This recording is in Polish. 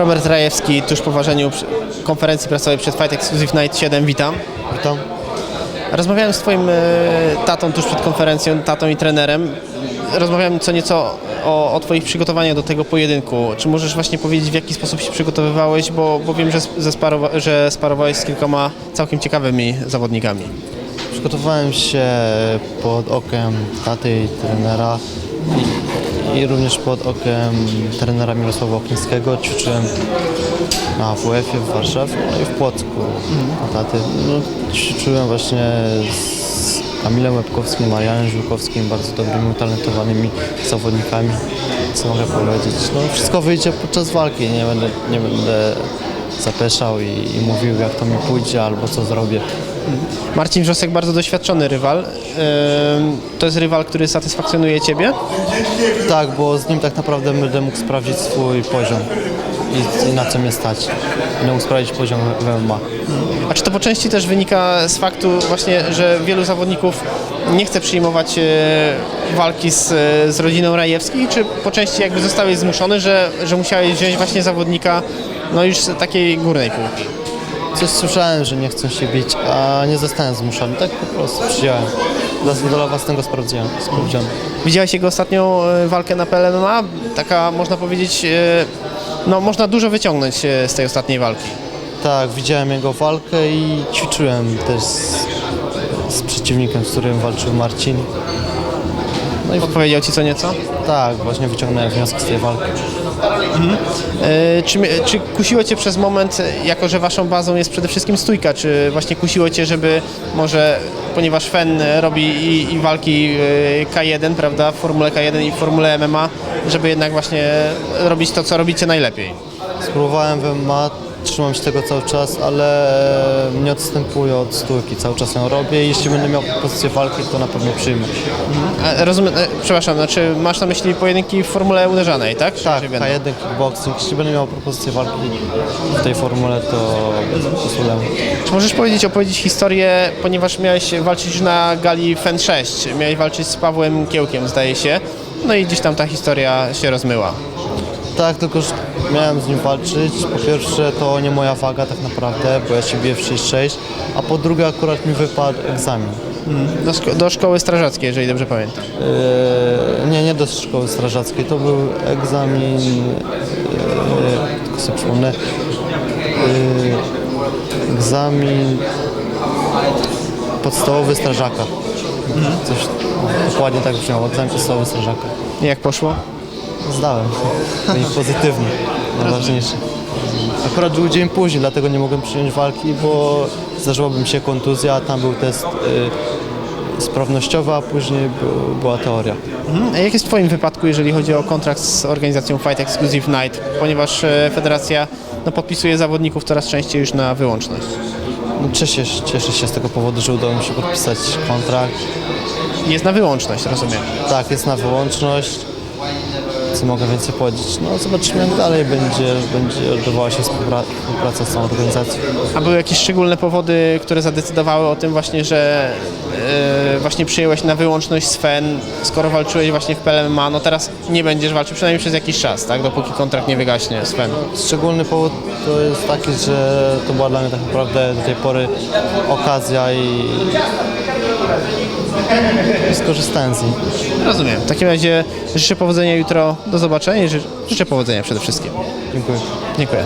Robert Rajewski, tuż po ważeniu konferencji prasowej przed Fight Exclusive Night 7, witam. Witam. Rozmawiałem z Twoim e, tatą tuż przed konferencją, tatą i trenerem. Rozmawiałem co nieco o, o Twoich przygotowaniach do tego pojedynku. Czy możesz właśnie powiedzieć, w jaki sposób się przygotowywałeś, bo, bo wiem, że, sparowa- że sparowałeś z kilkoma całkiem ciekawymi zawodnikami. Przygotowałem się pod okiem taty i trenera i, i również pod okiem trenera Mirosława Oknińskiego. Ćwiczyłem na WF-ie w Warszawie no i w Płocku u taty. No, ćwiczyłem właśnie z Kamilem Łebkowskim, Marianem Żółkowskim, bardzo dobrymi, utalentowanymi zawodnikami. Co mogę powiedzieć? No, wszystko wyjdzie podczas walki. Nie będę, nie będę zapeszał i, i mówił jak to mi pójdzie albo co zrobię. Marcin Wrzosek, bardzo doświadczony rywal. To jest rywal, który satysfakcjonuje Ciebie? Tak, bo z nim tak naprawdę będę mógł sprawdzić swój poziom i, na co mnie stać. Będę mógł sprawdzić poziom MMA. A czy to po części też wynika z faktu właśnie, że wielu zawodników nie chce przyjmować e, walki z, z rodziną Rajewskich, czy po części jakby zostałeś zmuszony, że, że musiałeś wziąć właśnie zawodnika no już z takiej górnej półki? Coś słyszałem, że nie chcą się bić, a nie zostałem zmuszony. Tak po prostu przyjąłem. Dla, dla własnego sprawdziłem. sprawdziłem. Widziałeś jego ostatnią e, walkę na PLMA? Taka można powiedzieć, e, no można dużo wyciągnąć e, z tej ostatniej walki. Tak, widziałem jego walkę i ćwiczyłem też z, z przeciwnikiem, z którym walczył Marcin. No i Powiedział Ci co nieco? tak, właśnie wyciągnąłem wnioski z tej walki. E, Czy, czy kusiło Cię przez moment, jako że Waszą bazą jest przede wszystkim stójka, czy właśnie kusiło Cię, żeby może, ponieważ FEN robi i, i walki e, K1, prawda, w Formule K1 i w Formule MMA, żeby jednak właśnie robić to, co robicie najlepiej? Spróbowałem w MMA, trzymam się tego cały czas, ale nie odstępuję od stójki, cały czas ją robię i jeśli będę miał pozycję walki, to na pewno przyjmę. A, rozumiem, e, przepraszam, znaczy masz na myśli pojedynki w Formule uderzanej, tak? Czy- Tak, będą? K1 kickboxing, jeśli będę miał propozycję walki w tej formule, to posłucham. Czy możesz powiedzieć, opowiedzieć historię, ponieważ miałeś walczyć na gali FEN 6, miałeś walczyć z Pawłem Kiełkiem, zdaje się, no i gdzieś tam ta historia się rozmyła. Tak, tylko że miałem z nim walczyć. Po pierwsze to nie moja waga tak naprawdę, bo ja się biję w 6-6, a po drugie akurat mi wypadł egzamin. Do, szko- do szkoły strażackiej, jeżeli dobrze pamiętam. Eee, nie, nie do szkoły strażackiej, to był egzamin, eee, tylko sobie przypomnę, eee, egzamin podstawowy strażaka. Coś dokładnie tak brzmiało, egzamin podstawowy strażaka. I Jak poszło? Zdałem i pozytywnie, najważniejsze. Akurat był dzień później, dlatego nie mogłem przyjąć walki, bo zdarzyłaby mi się kontuzja, a tam był test y, sprawnościowy, a później był, była teoria. Mhm. A jak jest w Twoim wypadku, jeżeli chodzi o kontrakt z organizacją Fight Exclusive Night, ponieważ e, federacja no, podpisuje zawodników coraz częściej już na wyłączność? No, Cieszę, się- cieszę się z tego powodu, że udało mi się podpisać kontrakt. Jest na wyłączność, rozumiem. Tak, jest na wyłączność. Co mogę więcej powiedzieć? No zobaczymy jak dalej będzie, będzie odbywała się współpra- współpraca z tą organizacją. A były jakieś szczególne powody, które zadecydowały o tym właśnie, że e, właśnie przyjęłeś na wyłączność z FEN, skoro walczyłeś właśnie w PLMA, no teraz nie będziesz walczył, przynajmniej przez jakiś czas, tak? Dopóki kontrakt nie wygaśnie z FEN. Szczególny powód to jest taki, że to była dla mnie tak naprawdę do tej pory okazja i skorzystałem z niej. Rozumiem. W takim razie życzę powodzenia jutro. Do zobaczenia i ży- życzę powodzenia przede wszystkim. Dziękuję. Dziękuję.